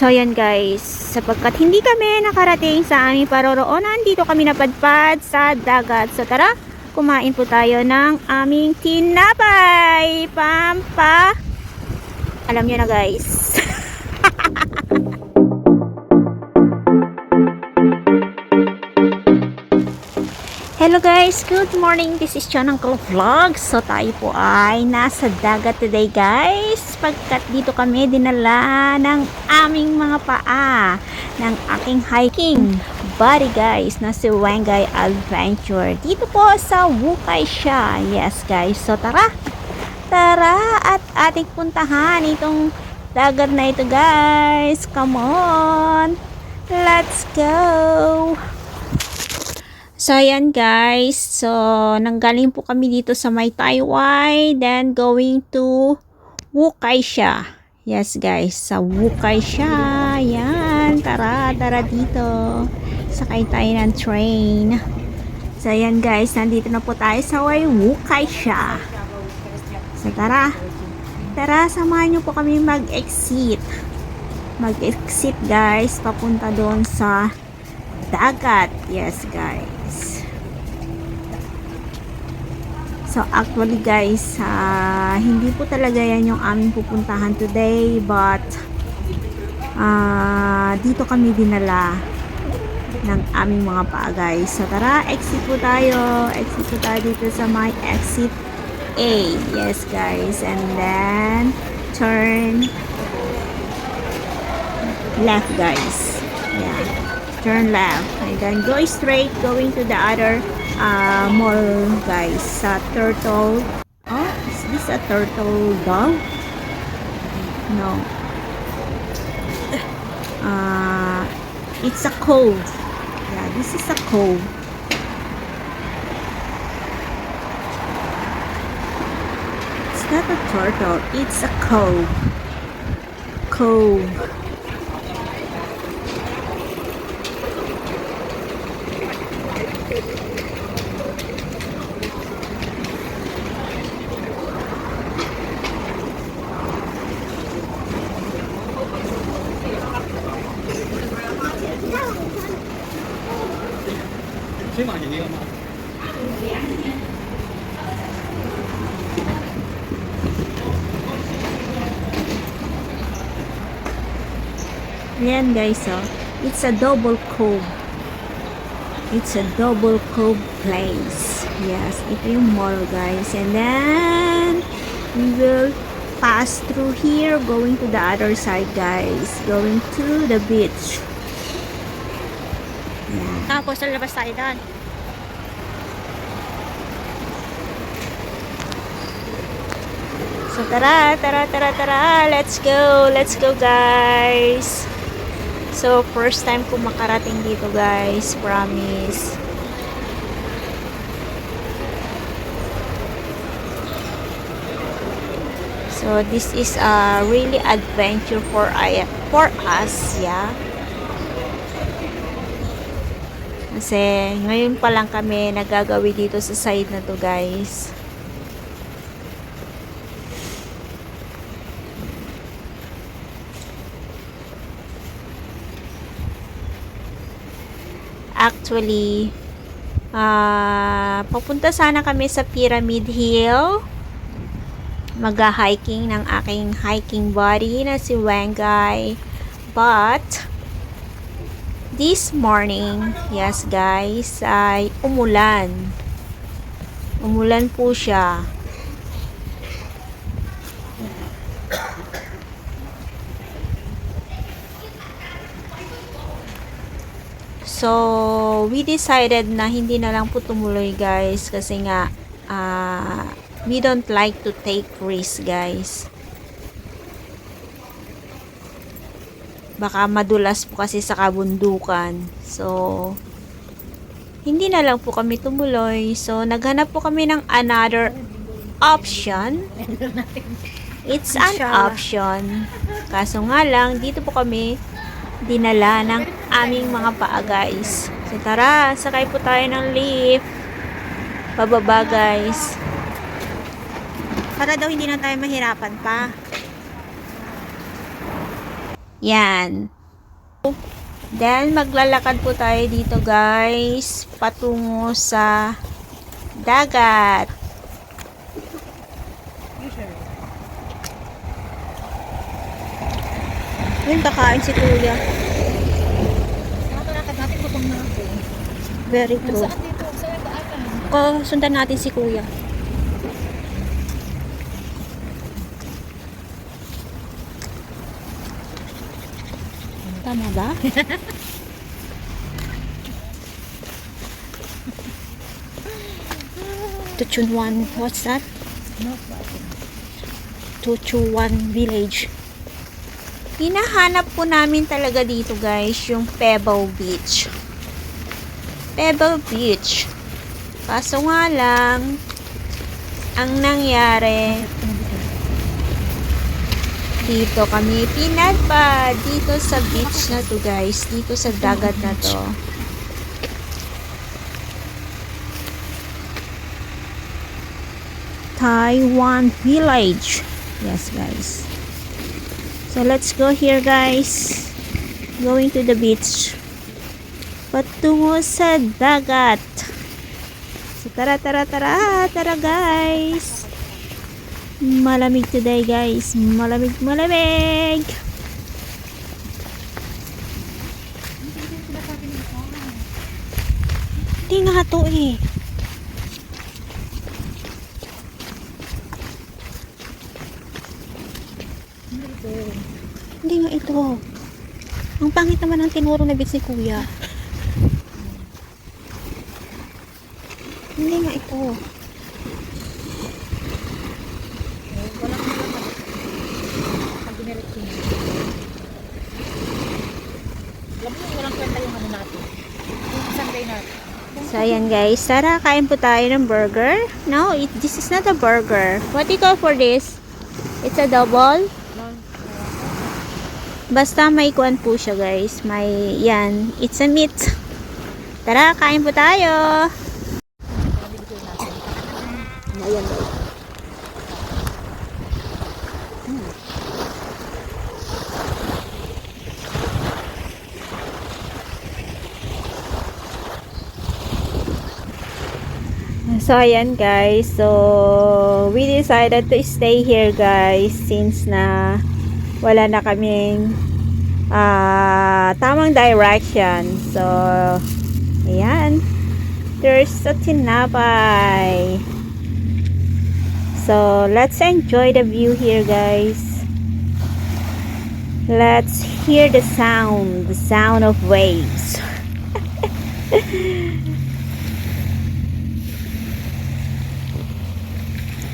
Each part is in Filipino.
So, yan guys. Sapagkat hindi kami nakarating sa aming paroroonan, dito kami napadpad sa dagat. So, tara, kumain po tayo ng aming tinapay. Pampa. Alam nyo na guys. Hello guys, good morning. This is John Uncle Vlog. So tayo po ay nasa dagat today guys. Pagkat dito kami dinala ng aming mga paa ng aking hiking buddy guys na si Wangay Adventure. Dito po sa Wukay siya. Yes guys, so tara. Tara at ating puntahan itong dagat na ito guys. Come on. Let's go. So, ayan guys. So, nanggaling po kami dito sa May Taiwai. Then, going to Wukay siya. Yes guys, sa Wukay siya. Ayan, tara, tara dito. Sakay tayo ng train. So, ayan guys, nandito na po tayo sa Way Wukay siya. So, tara. Tara, samahan nyo po kami mag-exit. Mag-exit guys, papunta doon sa dagat. Yes, guys. So, actually guys, ah, hindi po talaga yan yung aming pupuntahan today, but ah, dito kami dinala ng aming mga guys. So, tara, exit po tayo. Exit po tayo dito sa my exit A. Yes, guys. And then, turn left, guys. Yeah turn left. And then go straight going to the other uh, mall guys. Sa turtle. Oh is this a turtle dog? No. Uh, it's a cove yeah this is a cove it's not a turtle. It's a cove cove Ayan guys, oh. It's a double cove. It's a double cove place. Yes, ito yung mall guys. And then, we will pass through here going to the other side guys. Going to the beach. Ayan. Tapos, lalabas tayo doon. So, tara, tara, tara, tara. Let's go. Let's go, guys. So, first time ko makarating dito, guys. Promise. So, this is a really adventure for I for us, yeah. Kasi, ngayon pa lang kami nagagawi dito sa side na to, guys. Actually ah papunta sana kami sa Pyramid Hill. Mag-hiking ng aking hiking buddy na si Wangay but this morning yes guys ay umulan. Umulan po siya So, we decided na hindi na lang po tumuloy guys kasi nga uh, we don't like to take risk guys. Baka madulas po kasi sa kabundukan. So, hindi na lang po kami tumuloy. So, naghanap po kami ng another option. It's an option. Kaso nga lang, dito po kami dinala ng aming mga paa guys. So tara, sakay po tayo ng lift. Pababa guys. Para daw hindi na tayo mahirapan pa. Yan. Then, maglalakad po tayo dito guys, patungo sa dagat. Ayun, kakain si Kuya. Nakalakad natin, gutom na ako. Very true. Saan dito? Saan daanan? Oh, sundan natin si Kuya. Tama ba? Tuchunwan, what's that? Tuchuan Village. Hinahanap po namin talaga dito guys, yung Pebble Beach. Pebble Beach. Kaso nga lang, ang nangyari, dito kami pinadpad dito sa beach na to guys. Dito sa dagat na to. Taiwan Village. Yes guys. So let's go here guys. Going to the beach patungo sa dagat so tara tara tara tara guys Malamig today guys. Malamig, malamig. Hindi nga to eh. Hindi nga ito. Ang pangit naman ng tinuro na bits ni kuya. Hindi nga ito. Walang naman. Pag diniretso niya. Alam mo, walang kwenta yung ano natin. Yung Sunday natin. So, ayan guys. Tara, kain po tayo ng burger. No, it, this is not a burger. What do you call for this? It's a double? Basta may kuan po siya guys. May, yan. It's a meat. Tara, kain po tayo. Ayan. So, ayan guys. So, we decided to stay here guys since na wala na kaming ah, tamang direction. So, ayan. There's a tinapay. So, let's enjoy the view here guys. Let's hear the sound, the sound of waves.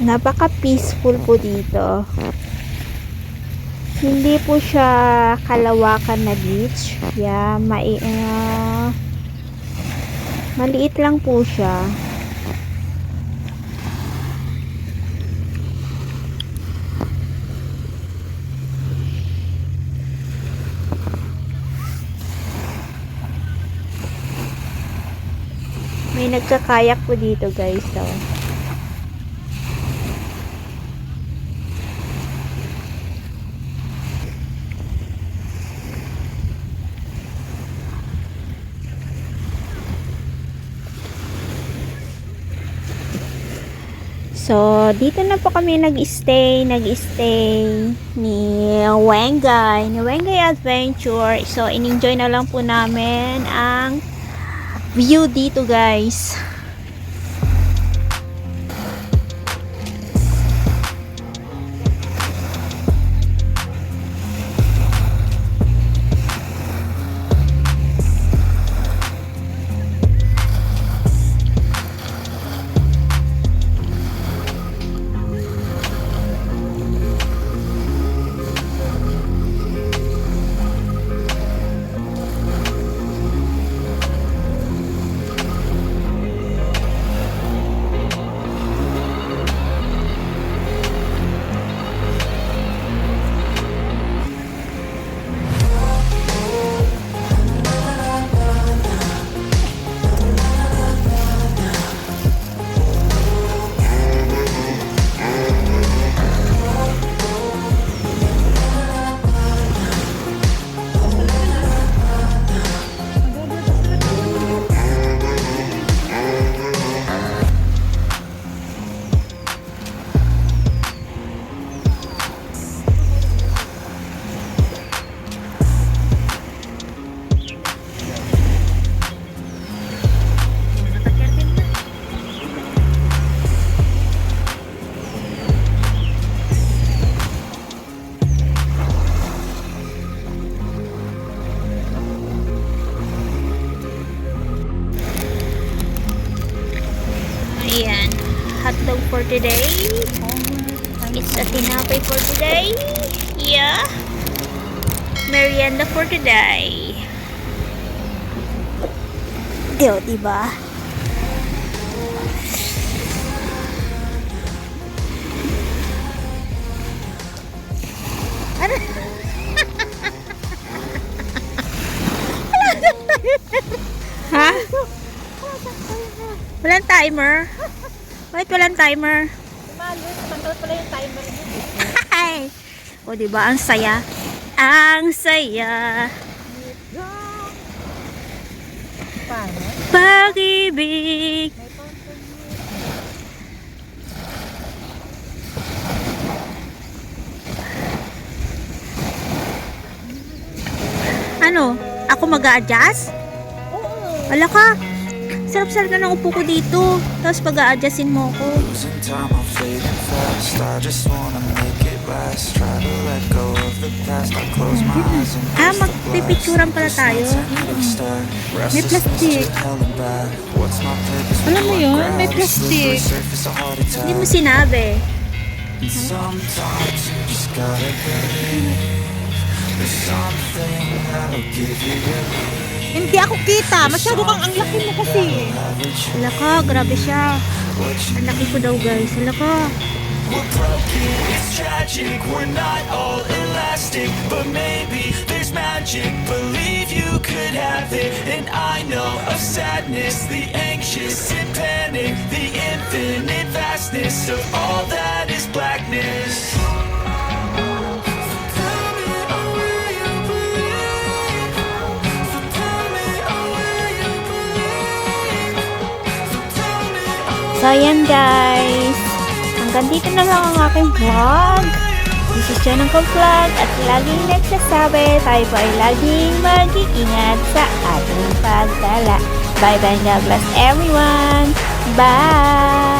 napaka peaceful po dito. Hindi po siya kalawakan na beach. Yeah, mai uh, maliit lang po siya. May nagkakayak po dito guys so. So, dito na po kami nag-stay, nag-stay ni Wengay, ni Wengay Adventure. So, in-enjoy na lang po namin ang view dito, guys. Today. It's a tinapay for today. Yeah. Merienda for today. Ew, diba? Ano? ha? Walang timer? Bakit walang timer? Malos, tanggal pala yung timer mo. Ay! O, diba? Ang saya. Ang saya. Pag-ibig. Ano? Ako mag-a-adjust? Oo. Wala ka. Sarap-sarap na ng upo ko dito. Tapos mo close my eyes and Ah, magpipicturan pala tayo. Start. Restlessness plastic. Alam mo yun, may plastic. Hindi mo sinabi. And Hindi ako kita. Masyado kang ang laki mo kasi. Wala. Grabe siya. Ang laki ko daw guys. Wala. We're broken, it's tragic, we're not all elastic But maybe there's magic, believe you could have it And I know of sadness, the anxious and panic The infinite vastness of all that is blackness So, ayan guys. Hanggang dito na lang ang aking vlog. This is John ng Vlog at laging nagsasabi tayo po ay laging mag-iingat sa ating pagdala. Bye bye and God bless everyone. Bye!